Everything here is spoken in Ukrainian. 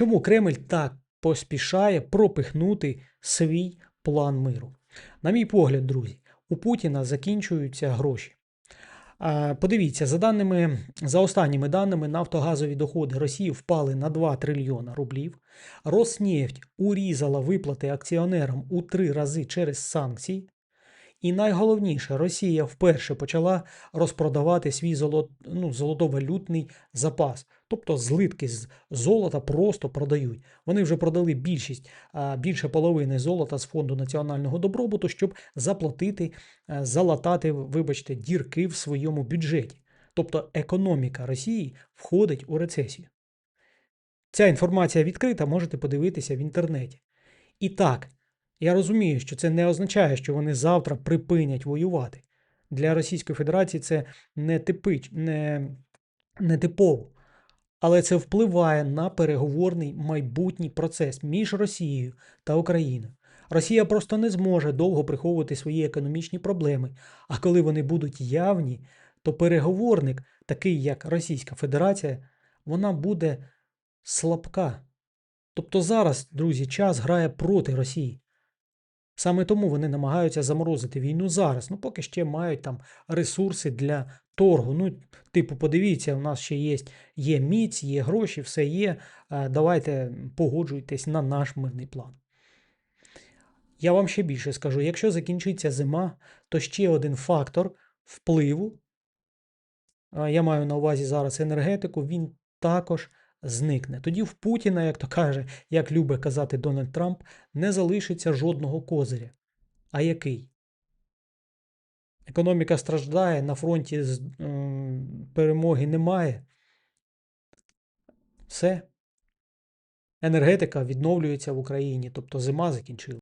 Чому Кремль так поспішає пропихнути свій план миру? На мій погляд, друзі, у Путіна закінчуються гроші. Подивіться, за даними, за останніми даними, нафтогазові доходи Росії впали на 2 трильйона рублів. Роснефть урізала виплати акціонерам у три рази через санкції. І найголовніше, Росія вперше почала розпродавати свій золот, ну, золотовалютний запас. Тобто злитки з золота просто продають. Вони вже продали більшість, більше половини золота з фонду національного добробуту, щоб заплатити, е, залатати, вибачте, дірки в своєму бюджеті. Тобто економіка Росії входить у рецесію. Ця інформація відкрита, можете подивитися в інтернеті. І так, я розумію, що це не означає, що вони завтра припинять воювати. Для Російської Федерації це не, типич, не, не типово. Але це впливає на переговорний майбутній процес між Росією та Україною. Росія просто не зможе довго приховувати свої економічні проблеми, а коли вони будуть явні, то переговорник, такий як Російська Федерація, вона буде слабка. Тобто зараз, друзі, час грає проти Росії. Саме тому вони намагаються заморозити війну зараз. Ну, поки ще мають там ресурси для торгу. Ну, типу, подивіться, у нас ще є, є міць, є гроші, все є. е, Давайте погоджуйтесь на наш мирний план. Я вам ще більше скажу: якщо закінчиться зима, то ще один фактор впливу, я маю на увазі зараз енергетику, він також зникне. Тоді в Путіна, як то каже, як любить казати Дональд Трамп, не залишиться жодного козиря. А який? Економіка страждає, на фронті перемоги немає. Все. Енергетика відновлюється в Україні, тобто зима закінчилася.